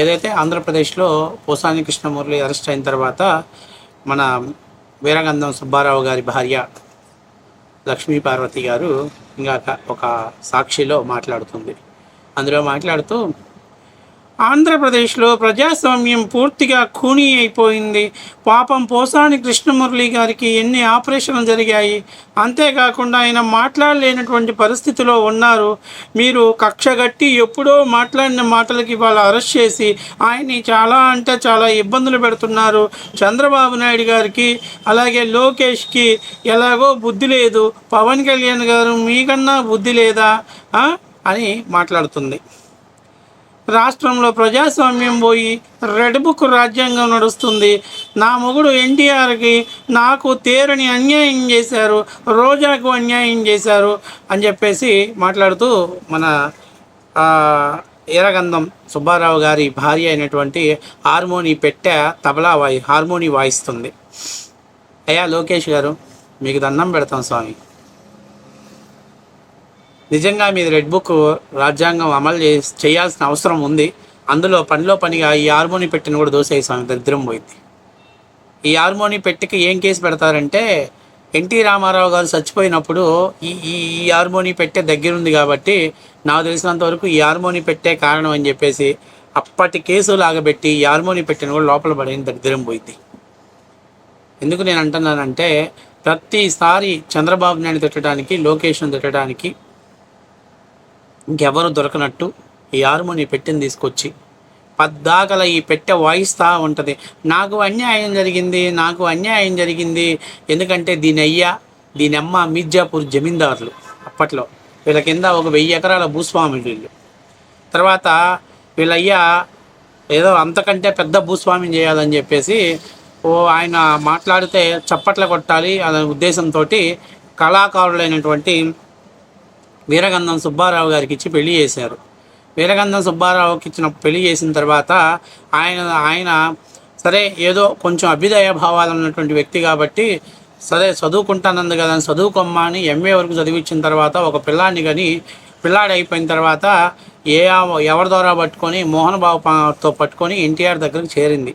ఏదైతే ఆంధ్రప్రదేశ్లో పోసాని కృష్ణమూర్తి అరెస్ట్ అయిన తర్వాత మన వీరగంధం సుబ్బారావు గారి భార్య లక్ష్మీ పార్వతి గారు ఇంకా ఒక సాక్షిలో మాట్లాడుతుంది. అందులో మాట్లాడుతూ ఆంధ్రప్రదేశ్లో ప్రజాస్వామ్యం పూర్తిగా ఖూనీ అయిపోయింది. పాపం పోసాని కృష్ణమురళి గారికి ఎన్ని ఆపరేషన్లు జరిగాయి. అంతేకాకుండా ఆయన మాట్లాడలేనటువంటి పరిస్థితిలో ఉన్నారు. మీరు కక్షగట్టి ఎప్పుడో మాట్లాడిన మాటలకి వాళ్ళు అరెస్ట్ చేసి ఆయన్ని చాలా అంటే చాలా ఇబ్బందులు పెడుతున్నారు. చంద్రబాబు నాయుడు గారికి అలాగే లోకేష్కి ఎలాగో బుద్ధి లేదు. పవన్ కళ్యాణ్ గారు మీకన్నా బుద్ధి లేదా? అని మాట్లాడుతుంది. రాష్ట్రంలో ప్రజాస్వామ్యం పోయి రెడ్ బుక్ రాజ్యాంగం నడుస్తుంది. నా మొగుడు ఎన్టీఆర్కి నాకు తేరని అన్యాయం చేశారు. రోజాకు అన్యాయం చేశారు అని చెప్పేసి మాట్లాడుతూ మన ఆ, సుబ్బారావు గారి భార్య అయినటువంటి హార్మోని పెట్టె తబలా వాయి హార్మోని వాయిస్తుంది. అయ్యా లోకేష్ గారు మీకు దండం పెడతాం స్వామి. నిజంగా మీది రెడ్ బుక్ రాజ్యాంగం అమలు చే చేయాల్సిన అవసరం ఉంది. అందులో పనిలో పనిగా ఈ హార్మోని పెట్టిన కూడా దోసేయి స్వామి దరిద్రం పోయింది. ఈ హార్మోని పెట్టికి ఏం కేసు పెడతారంటే ఎన్టీ రామారావు గారు చచ్చిపోయినప్పుడు ఈ ఈ ఈ హార్మోని పెట్టే దగ్గరుంది కాబట్టి నాకు తెలిసినంత వరకు ఈ హార్మోని పెట్టే కారణం అని చెప్పేసి అప్పటి కేసు లాగబెట్టి ఈ హార్మోని పెట్టిన కూడా లోపల పడిన దరిద్రం పోయింది. ఎందుకు నేను అంటున్నానంటే ప్రతిసారి చంద్రబాబు నాయుడు తిట్టడానికి లోకేష్ను తిట్టడానికి ఇంకెవరు దొరకనట్టు ఈ హార్మోని పెట్టిని తీసుకొచ్చి పద్దాకల ఈ పెట్టె వాయిస్తూ ఉంటుంది. నాకు అన్యాయం జరిగింది నాకు అన్యాయం జరిగింది. ఎందుకంటే దీని అయ్యా దీని అమ్మ జమీందారులు అప్పట్లో. వీళ్ళ కింద ఒక వెయ్యి ఎకరాల భూస్వామి వీళ్ళు. తర్వాత వీళ్ళయ్యా ఏదో అంతకంటే పెద్ద భూస్వామ్యం చేయాలని చెప్పేసి ఓ ఆయన మాట్లాడితే చప్పట్ల కొట్టాలి అనే ఉద్దేశంతో కళాకారులైనటువంటి వీరగంధం సుబ్బారావు గారికి ఇచ్చి పెళ్ళి చేశారు. వీరగంధం సుబ్బారావుకి ఇచ్చిన పెళ్ళి చేసిన తర్వాత ఆయన ఆయన సరే ఏదో కొంచెం అభ్యుదయ భావాలు ఉన్నటువంటి వ్యక్తి కాబట్టి సరే చదువుకుంటానంది కదా అని చదువుకోమ్మా అని ఎంఏ వరకు చదివించిన తర్వాత ఒక పిల్లాన్ని కానీ పిల్లాడు అయిపోయిన తర్వాత ఏ ఎవరి ద్వారా పట్టుకొని మోహన్ బాబు పట్టుకొని ఎన్టీఆర్ దగ్గరికి చేరింది.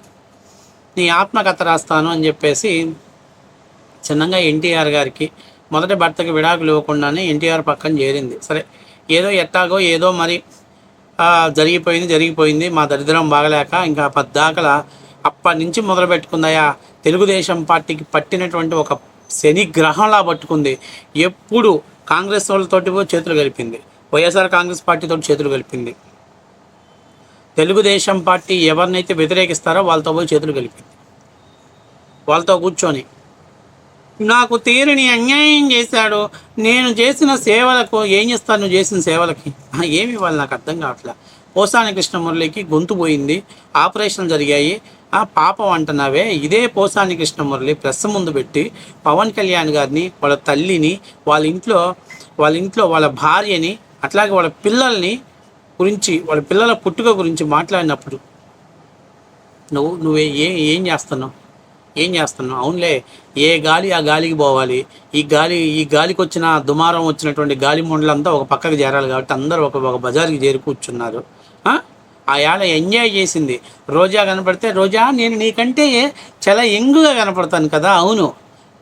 నీ ఆత్మకథ రాస్తాను అని చెప్పేసి చిన్నగా ఎన్టీఆర్ గారికి మొదటి భర్తకి విడాకులు ఇవ్వకుండానే ఎన్టీఆర్ పక్కన చేరింది. సరే ఏదో ఎట్టాగో ఏదో మరి జరిగిపోయింది జరిగిపోయింది. మా దరిద్రం బాగలేక ఇంకా పద్దాకల అప్పటి నుంచి మొదలు పెట్టుకుందయా తెలుగుదేశం పార్టీకి పట్టినటువంటి ఒక శని గ్రహంలా పట్టుకుంది. ఎప్పుడు కాంగ్రెస్ వాళ్ళతోటి చేతులు కలిపింది. వైఎస్ఆర్ కాంగ్రెస్ పార్టీతో చేతులు కలిపింది. తెలుగుదేశం పార్టీ ఎవరినైతే వ్యతిరేకిస్తారో వాళ్ళతో పోయి చేతులు కలిపింది. వాళ్ళతో కూర్చొని నాకు తీరుని అన్యాయం చేశాడు. నేను చేసిన సేవలకు ఏం చేస్తాను నువ్వు చేసిన సేవలకి. ఏమి ఇవ్వాలి? నాకు అర్థం కావట్లే. పోసాని కృష్ణమురళికి గొంతు పోయింది. ఆపరేషన్ జరిగాయి. ఆ పాపం అంటున్నావే? ఇదే పోసాని కృష్ణమురళి ప్రెస్ ముందు పెట్టి పవన్ కళ్యాణ్ గారిని వాళ్ళ తల్లిని వాళ్ళ ఇంట్లో వాళ్ళ ఇంట్లో వాళ్ళ భార్యని అట్లాగే వాళ్ళ పిల్లల్ని గురించి వాళ్ళ పిల్లల పుట్టుక గురించి మాట్లాడినప్పుడు నువ్వు నువ్వే ఏ ఏం చేస్తున్నావు? ఏం చేస్తున్నావు? అవునులే ఏ గాలి ఆ గాలికి పోవాలి. ఈ గాలి ఈ గాలికి వచ్చిన దుమారం వచ్చినటువంటి గాలి మొండలంతా ఒక పక్కకి చేరాలి కాబట్టి అందరూ ఒక ఒక బజార్కి చేరి కూర్చున్నారు. ఆ? ఆ ఏళ ఎంజాయ్ చేసింది. రోజా కనపడితే రోజా నేను నీకంటే చాలా ఎంగుగా కనపడతాను కదా. అవును.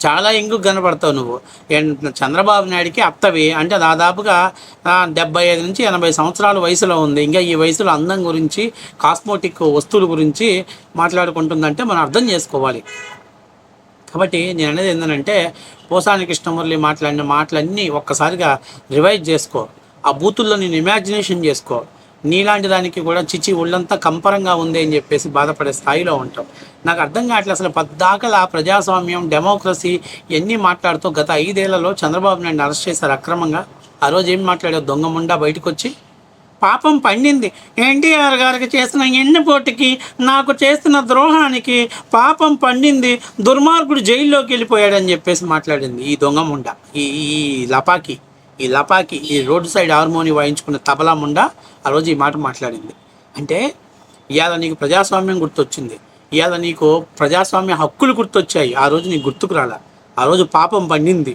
చాలా ఎంగు కనపడతావు నువ్వు. చంద్రబాబు నాయుడికి అత్తవి అంటే దాదాపుగా డెబ్బై ఐదు నుంచి ఎనభై సంవత్సరాల వయసులో ఉంది. ఇంకా ఈ వయసులో అందం గురించి కాస్మోటిక్ వస్తువుల గురించి మాట్లాడుకుంటుందంటే మనం అర్థం చేసుకోవాలి. కాబట్టి నేను అనేది ఏంటంటే పోసాని కృష్ణమురళి మాట్లాడిన మాటలన్నీ ఒక్కసారిగా రివైజ్ చేసుకో. ఆ బూతుల్లో నేను ఇమాజినేషన్ చేసుకో. నీలాంటి దానికి కూడా చిచి ఒళ్ళంతా కంపరంగా ఉంది అని చెప్పేసి బాధపడే స్థాయిలో ఉంటాం. నాకు అర్థం కావట్లేదు అసలు పద్దాకలా ప్రజాస్వామ్యం డెమోక్రసీ ఇవన్నీ మాట్లాడుతూ గత ఐదేళ్ళలో చంద్రబాబు నాయుడు అరెస్ట్ చేశారు అక్రమంగా. ఆ రోజు ఏం మాట్లాడారు? దొంగ ముండా బయటకు వచ్చి పాపం పండింది. ఎన్టీఆర్ గారికి చేసిన ఎన్నిపోటుకి నాకు చేసిన ద్రోహానికి పాపం పండింది. దుర్మార్గుడు జైల్లోకి వెళ్ళిపోయాడని చెప్పేసి మాట్లాడింది ఈ దొంగ ముండ ఈ ఈ లపాకి. ఈ లపాకి ఈ రోడ్డు సైడ్ హార్మోని వాయించుకున్న తబలా ముండ ఆ రోజు ఈ మాట మాట్లాడింది. అంటే ఇవాళ నీకు ప్రజాస్వామ్యం గుర్తొచ్చింది. ఇవాళ నీకు ప్రజాస్వామ్య హక్కులు గుర్తొచ్చాయి. ఆ రోజు నీకు గుర్తుకు రాలా. ఆ రోజు పాపం పండింది.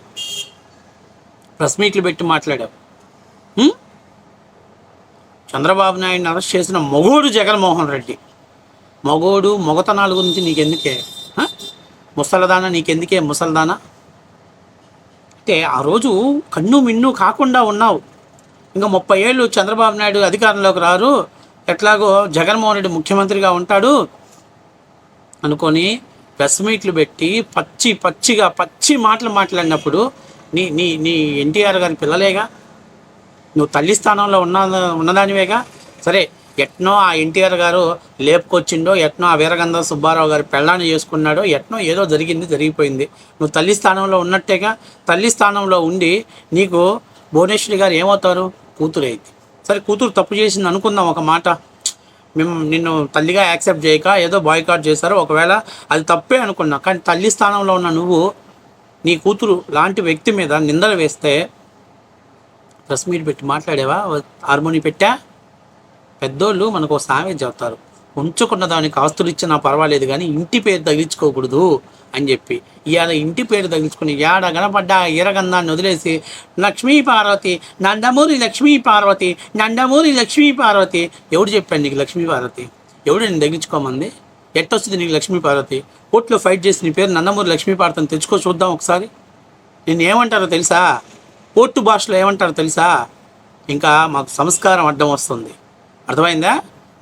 ప్రెస్ మీట్లు పెట్టి మాట్లాడావు. చంద్రబాబు నాయుడిని అరెస్ట్ చేసిన మొగోడు జగన్మోహన్ రెడ్డి. మగోడు మొగతనాల గురించి నీకెందుకే? ముసలదానా నీకెందుకే ముసలదానా? అంటే ఆ రోజు కన్ను మిన్ను కాకుండా ఉన్నావు. ఇంకా ముప్పై ఏళ్ళు చంద్రబాబు నాయుడు అధికారంలోకి రారు. ఎట్లాగో జగన్మోహన్ రెడ్డి ముఖ్యమంత్రిగా ఉంటాడు. అనుకొని ప్రెస్ మీట్లు పెట్టి పచ్చి పచ్చిగా పచ్చి మాటలు మాట్లాడినప్పుడు నీ నీ నీ ఎన్టీఆర్ గారి పిల్లలేగా? నువ్వు తల్లి స్థానంలో ఉన్న ఉన్నదానివేగా? సరే ఎట్నో ఆ ఎన్టీఆర్ గారు లేపుకొచ్చిండో ఎట్నో ఆ వీరగంధ సుబ్బారావు గారు పెళ్ళాన్ని చేసుకున్నాడో ఎట్నో ఏదో జరిగింది జరిగిపోయింది. నువ్వు తల్లి స్థానంలో ఉన్నట్టేగా తల్లి స్థానంలో ఉండి నీకు భువనేశ్వరి గారు ఏమవుతారు? కూతురు అయింది సరే కూతురు తప్పు చేసింది అనుకుందాం ఒక మాట. మేము నిన్ను తల్లిగా యాక్సెప్ట్ చేయక ఏదో బాయ్కాట్ చేశారు ఒకవేళ అది తప్పే అనుకున్నా. కానీ తల్లి స్థానంలో ఉన్న నువ్వు నీ కూతురు లాంటి వ్యక్తి మీద నిందలు వేస్తే ప్రెస్ మీట్ పెట్టి మాట్లాడేవా? హార్మోని పెట్టా? పెద్దోళ్ళు మనకు ఒక సామెత చెప్తారు. ఉంచుకున్న దానికి ఆస్తులు ఇచ్చినా పర్వాలేదు కానీ ఇంటి పేరు తగిలించుకోకూడదు అని చెప్పి. ఇవాళ ఇంటి పేరు తగిలించుకుని ఏడ గణపడ్డ ఈరగంధాన్ని వదిలేసి లక్ష్మీ పార్వతి నందమూరి లక్ష్మీ పార్వతి నందమూరి లక్ష్మీ పార్వతి ఎవడు చెప్పాను నీకు లక్ష్మీ పార్వతి? ఎవడు నేను తగ్గించుకోమంది ఎట్టొస్తుంది నీకు లక్ష్మీ పార్వతి? కోర్టులో ఫైట్ చేసి నీ పేరు నందమూరి లక్ష్మీ పార్వతిని తెచ్చుకో చూద్దాం ఒకసారి. నేను ఏమంటారో తెలుసా? కోర్టు భాషలో ఏమంటారో తెలుసా? ఇంకా మాకు సంస్కారం అడ్డం వస్తుంది. అర్థమైందా?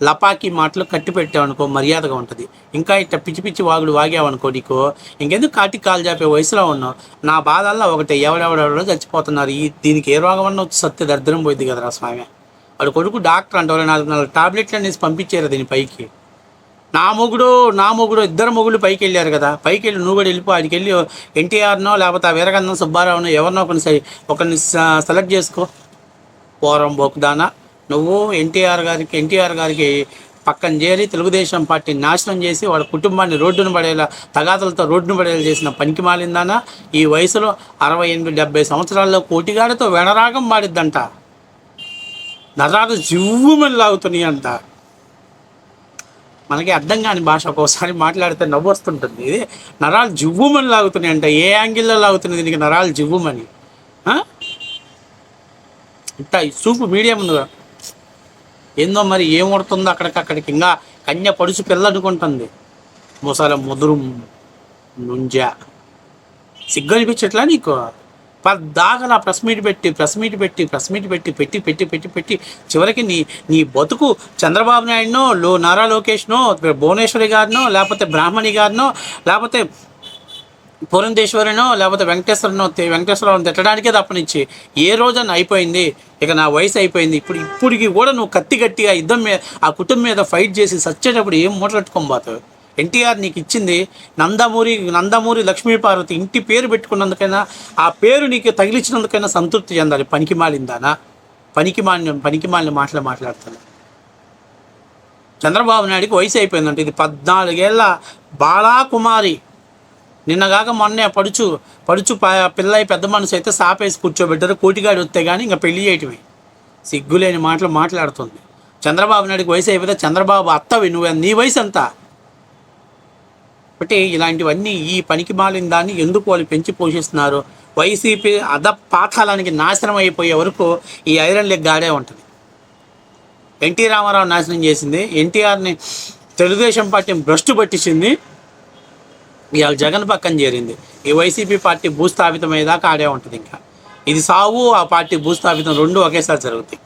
లపాకి మాటలు కట్టి పెట్టావనుకో మర్యాదగా ఉంటుంది. ఇంకా ఇట్ట పిచ్చి పిచ్చి వాగుడు వాగావనుకో నీకు ఇంకెందుకు కాటికి కాలు చాపే వయసులో ఉన్నావు? నా బాధల్లో ఒకటి ఎవడెవడెవడో చచ్చిపోతున్నారు. ఈ దీనికి ఏ రోగం అన్న సత్య దరిద్రం పోయింది కదరా స్వామి. వాడు కొడుకు డాక్టర్ అంటారు నాలుగు నాలుగు టాబ్లెట్లు అనేసి పంపించారు దీని పైకి. నా మొగుడు నా మొగుడు ఇద్దరు మొగుడు పైకి వెళ్ళారు కదా. పైకి వెళ్ళి నువ్వు కూడా వెళ్ళిపో ఆడికి వెళ్ళి ఎన్టీఆర్నో లేకపోతే ఆ వీరగంధం సుబ్బారావునో ఎవరినో ఒకరిని ఒకరిని సెలెక్ట్ చేసుకో. పోరం బొక్కుదానా నువ్వు ఎన్టీఆర్ గారికి ఎన్టీఆర్ గారికి పక్కన చేరి తెలుగుదేశం పార్టీ నాశనం చేసి వాళ్ళ కుటుంబాన్ని రోడ్డును పడేలా తగాదలతో రోడ్డును పడేలా చేసిన పనికి మాలిందానా ఈ వయసులో అరవై ఎనిమిది డెబ్బై సంవత్సరాల్లో కోటిగాడితో వెనరాగం మాడిద్దంట నరాలు జివ్వుమని లాగుతున్నాయి అంట మనకి అర్థం కాని భాష ఒక్కోసారి మాట్లాడితే నవ్వు వస్తుంటుంది. ఇది నరాలు జివ్వుమని లాగుతున్నాయి అంట ఏ యాంగిల్లో లాగుతుంది దీనికి నరాలు జివ్వుమని? ఆ? చూపు మీడియం ఉంది ఏందో మరి ఏం కొడుతుందో అక్కడికక్కడికి. ఇంకా కన్య పడుచు పిల్ల అనుకుంటుంది. ముసల ముదురు నుంజ. సిగ్గు అనిపించట్లా నీకు? పద్దాకలా ప్రెస్ మీట్ పెట్టి ప్రెస్ మీట్ పెట్టి ప్రెస్ మీట్ పెట్టి పెట్టి పెట్టి పెట్టి పెట్టి చివరికి నీ నీ బతుకు చంద్రబాబు నాయుడునో లో నారా లోకేష్నో భువనేశ్వరి గారినో లేకపోతే బ్రాహ్మణి గారినో లేకపోతే పురంధేశ్వరినో లేకపోతే వెంకటేశ్వరనో తే- వెంకటేశ్వరరావుని తిట్టడానికే తప్పనిచ్చి ఏ రోజన అయిపోయింది ఇక నా వయసు అయిపోయింది ఇప్పుడు ఇప్పటికి కూడా నువ్వు కత్తి గట్టిగా యుద్ధం మీద ఆ కుటుంబం మీద ఫైట్ చేసి సచ్చేటప్పుడు ఏం మూటలెట్టుకొని ఎన్టీఆర్ నీకు ఇచ్చింది నందమూరి నందమూరి లక్ష్మీపార్వతి ఇంటి పేరు పెట్టుకున్నందుకైనా ఆ పేరు నీకు తగిలించినందుకైనా సంతృప్తి చెందాలి పనికి మాలిందానా? పనికి మాలిన పనికి మాలిన మాటలు మాట్లాడతాను చంద్రబాబు నాయుడికి వయసు అయిపోయిందంటే ఇది పద్నాలుగేళ్ళ బాలా కుమారి నిన్నగాక మొన్నే పడుచు పడుచు పిల్లయి పెద్ద మనసు అయితే సాపేసి కూర్చోబెట్టారు. కోటిగాడి వస్తే కానీ ఇంకా పెళ్ళి చేయటమే. సిగ్గులేని మాటలు మాట్లాడుతుంది. చంద్రబాబు నాయుడికి వయసు అయిపోతే చంద్రబాబు అత్తవి నువ్వు నీ వయసు ఎంత? ఒకటి ఇలాంటివన్నీ ఈ పనికి మాలిన దాన్ని ఎందుకు వాళ్ళు పెంచి పోషిస్తున్నారు? వైసీపీ అద పాతాళానికి నాశనం అయిపోయే వరకు ఈ ఐరన్ లెగ్ గాడే ఉంటుంది. ఎన్టీ రామారావు నాశనం చేసింది ఎన్టీఆర్ని తెలుగుదేశం పార్టీని భ్రష్టు పట్టించింది ఇవాళ జగన్ పక్కన చేరింది. ఈ వైసీపీ పార్టీ భూస్థాపితం అయ్యేదాకా ఆడే ఉంటుంది ఇంకా. ఇది సావు ఆ పార్టీ భూస్థాపితం రెండు ఒకేసారి జరుగుతాయి.